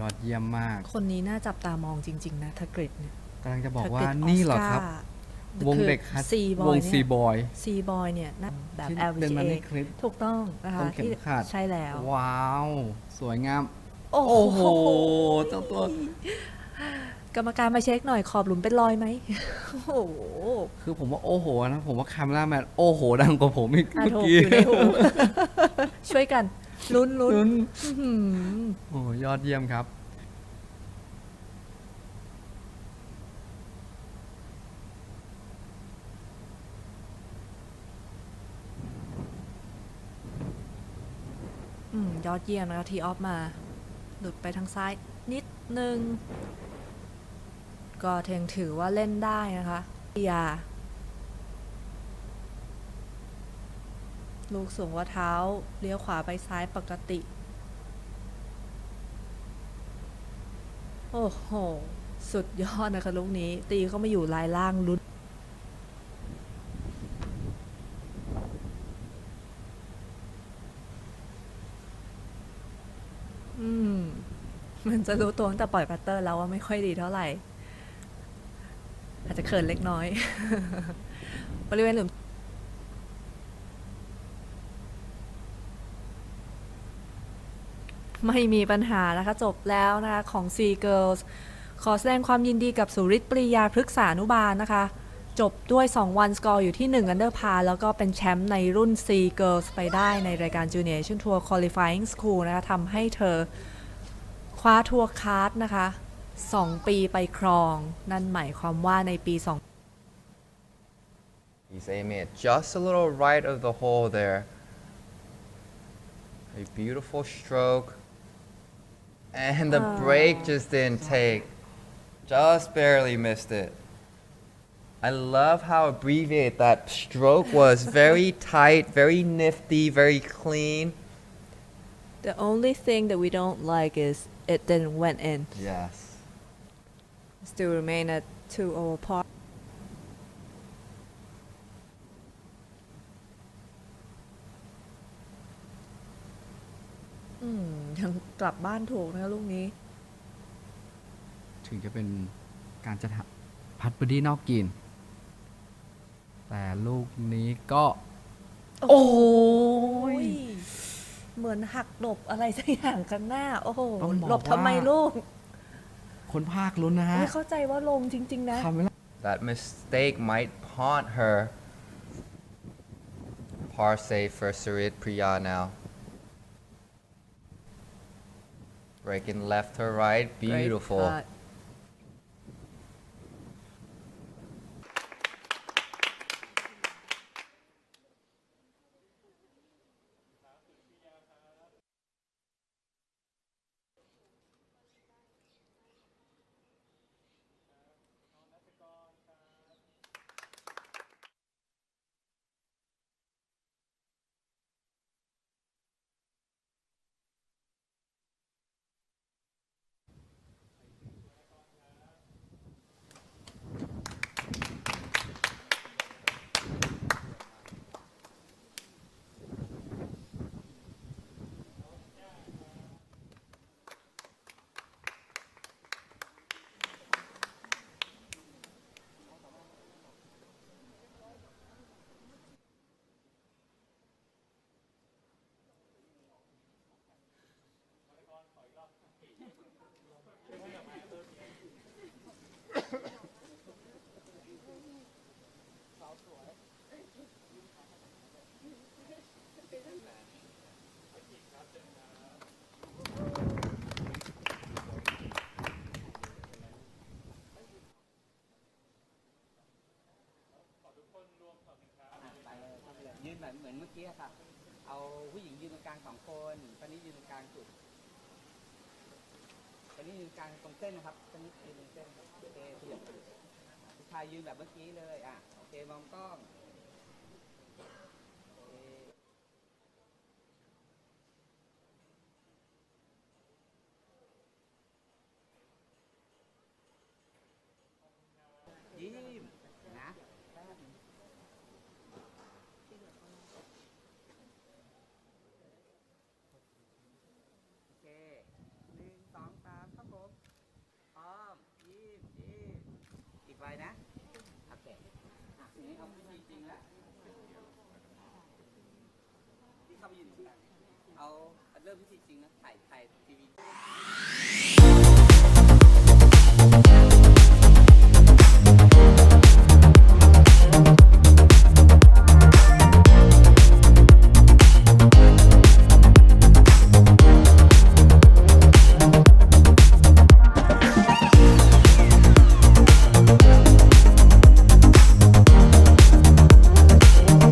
ยอดเยี่ยมมาก คนนี้น่าจับตามองจริง ๆ นะทกฤษเนี่ย กำลังจะบอกว่านี่เหรอครับ วงเด็กฮัทซีบวอยงซีบอยซีบอยเนี่ยนะแบบ ที่ LVGA เป็นมันในคลิป ถูกต้องนะคะตรงเข็มที่ขัด ใช่แล้ว ว้าว สวยงาม โอ้โอ้โหโหเจ้าตัว กรรมการมาเช็คหน่อยขอบหลุมเป็นรอยไหมโอ้โหคือผมว่าโอ้โหนะ ผมว่าคาเมล่าแมนโอ้โห ดังกว่าผมอีกอะเมื่อถูกกี้ อยู่ในหู ช่วยกัน ลุ้นลุ้นลุ้นอื้อหือโอ้โหยอดเยี่ยมครับ อืมยอดเยี่ยมนะคะทีออฟมา หลุดไปทางซ้ายนิดนึง ก็เทงถือว่าเล่นได้นะคะยา ลูกสูงว่าเท้า เลี้ยวขวาไปซ้ายปกติ โอ้โห สุดยอดนะคะลูกนี้ ตีเข้ามาอยู่ลายล่างลุ้น อืม มันจะรู้ตัวตั้งแต่ปล่อยพัตเตอร์แล้วว่าไม่ค่อยดีเท่าไหร่ อาจจะเขินเล็กน้อย บริเวณหลุม ไม่มีปัญหานะคะจบแล้วนะคะของ Sea Girls ขอแสดงความยินดีกับสุริตปริยาพฤกษานุบาลนะคะ จบด้วย 2 วันสกอร์อยู่ที่ 1 อันเดอร์พาแล้วก็เป็นแชมป์ในรุ่น Sea Girls ไปได้ในรายการ Junior Asian Tour Qualifying School นะคะทำให้เธอคว้าทัวร์คาร์ดนะคะ 2 ปีไปครอง นั่นหมายความว่าในปี 2 He's aiming it just a little right of the hole there. A beautiful stroke. And the ah. break just didn't take. Just barely missed it. I love how abbreviated that stroke was. Very tight, very nifty, very clean. The only thing that we don't like is it didn't went in Yes. still remain at 2 over par อืม hmm. ยังกลับบ้านถูกนะคะลูกนี้ ถึงจะเป็นการจะทำพัดบอดี้นอกกรีนแต่ลูกนี้ก็ โอ้ย เหมือนหักหลบอะไรสักอย่างข้างหน้า โอ้โหต้องบอกหลบทำไมว่า ลูก คนภาคลุ้นนะฮะไม่เข้าใจว่าลงจริง ๆ นะคาเมล่า That mistake might haunt her. Par save for Sarit Priya now. Breaking left to right, Great beautiful. putt. ยืนแบบเหมือนเมื่อกี้ค่ะ เอาผู้หญิงยืนตรงกลางสองคนตอนนี้ยืนตรงกลางจุดตอนนี้ยืนกลางตรงเส้นนะครับตอนนี้ยืนตรงเส้นครับโอเคขยับผู้ชายยืนแบบเมื่อกี้เลย อะ โอเค มองกล้อง ทำพิธีจริงแล้ที่เขาไปยืนเอาเริ่มพิธีจริงนะถ่ายถ่ายทีวี